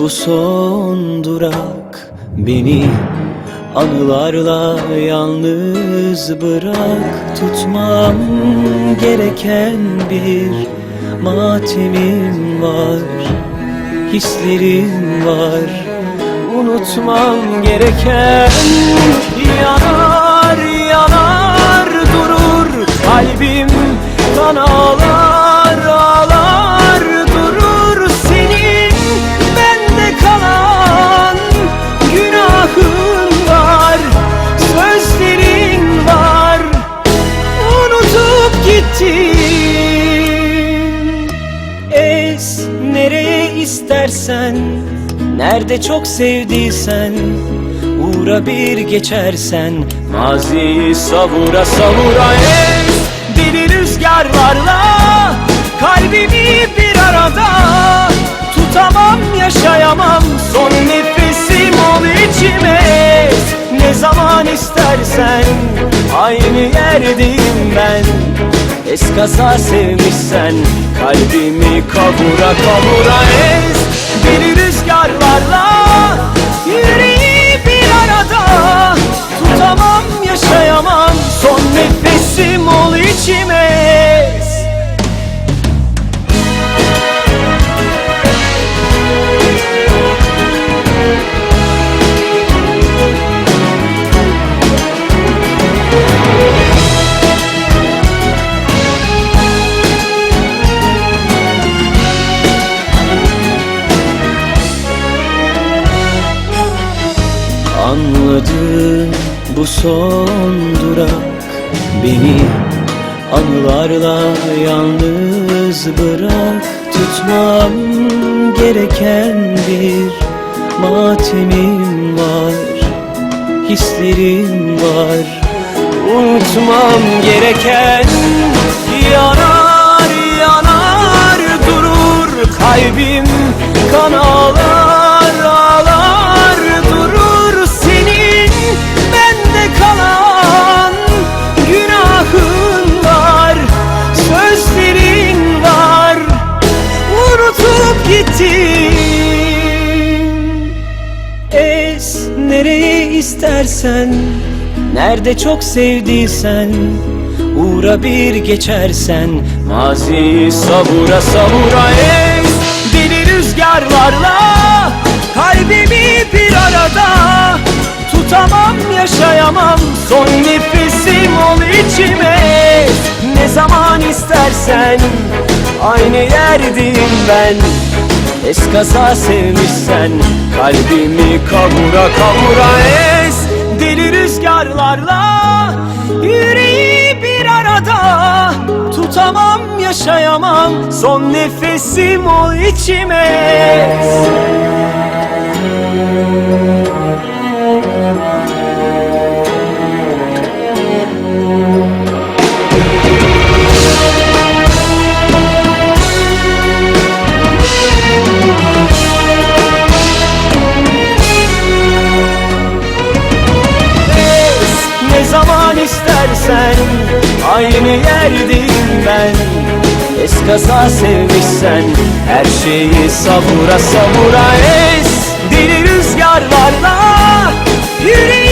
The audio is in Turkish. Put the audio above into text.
bu son durak Beni. Anılarla yalnız bırak Tutmam gereken bir matemim var Hislerim var. Unutmam gereken Yanar istersen Nerede çok sevdiysen Uğra bir geçersen Maziyi savura savura Es deli rüzgarlarla Kalbimi bir arada Tutamam yaşayamam. Son nefesim ol içime. Ne zaman istersen Aynı yerdeyim ben Eskaza sevmişsen Kalbimi kavura kavura ez. Deli bu son durak Beni anılarla yalnız bırak. Tutmam gereken bir matemim var Hislerim var. Unutmam gereken Yanar nereye istersen Nerede çok sevdiysen Uğra bir geçersen. Maziyi savura savura es Deli rüzgarlarla Kalbimi bir arada Tutamam yaşayamam. Son nefesim ol içime Ne zaman istersen Aynı yerdeyim ben Eskaza sevmişsen Kalbimi kavura kavura ez Deli rüzgarlarla Yüreği bir arada. Tutamam yaşayamam Son nefesim ol içime. Es istersen Aynı yerdeyim ben. Eskaza sevmişsen Her şeyi savura savura es. Deli rüzgarlarla Yüreği